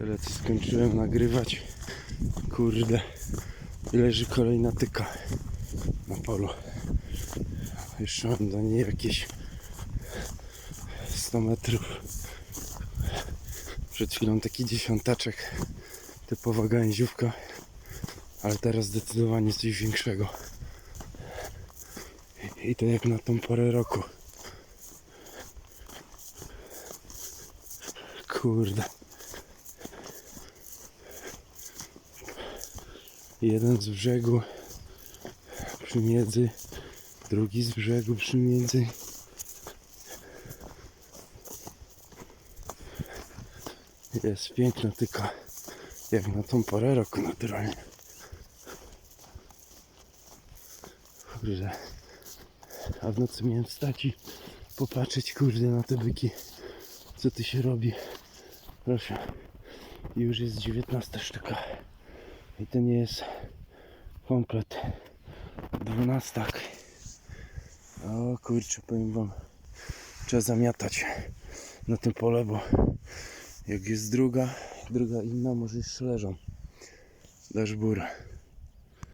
Tyle co skończyłem nagrywać. Kurde. Leży kolejna tyka na polu. Jeszcze mam do niej jakieś 100 metrów. Przed chwilą taki dziesiątaczek. Typowa gałęziówka. Ale teraz zdecydowanie coś większego. I to jak na tą porę roku. Kurde. Jeden z brzegu przymiędzy, drugi z brzegu przymiędzy. Jest piękna tyka, jak na tą porę roku naturalnie. Kurde. A w nocy miałem wstać i popatrzeć kurde na te byki. Co tu się robi? Proszę. I już jest 19 sztuka. I to nie jest komplet. 12. O kurczę, powiem wam. Trzeba zamiatać na tym pole, bo jak jest druga, druga inna, może jeszcze leżą. Dasz burę.